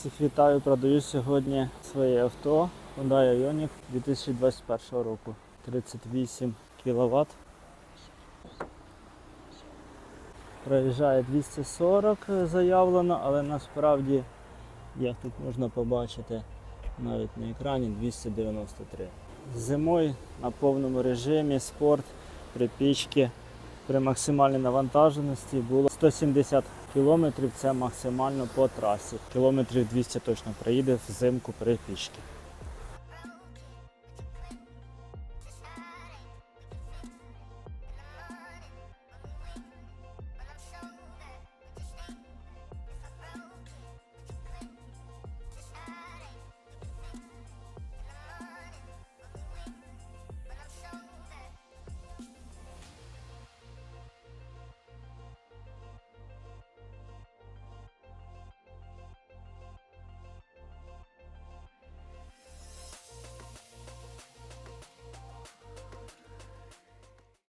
Всіх вітаю, продаю сьогодні своє авто Hyundai Ioniq 2021 року. 38 кВт. Проїжджає 240 заявлено, але насправді, як тут можна побачити навіть на екрані, 293. Зимою на повному режимі спорт при пічці при максимальній навантаженості було 170 кілометрів. Це максимально по трасі. Кілометрів 200 точно проїде взимку при пічці.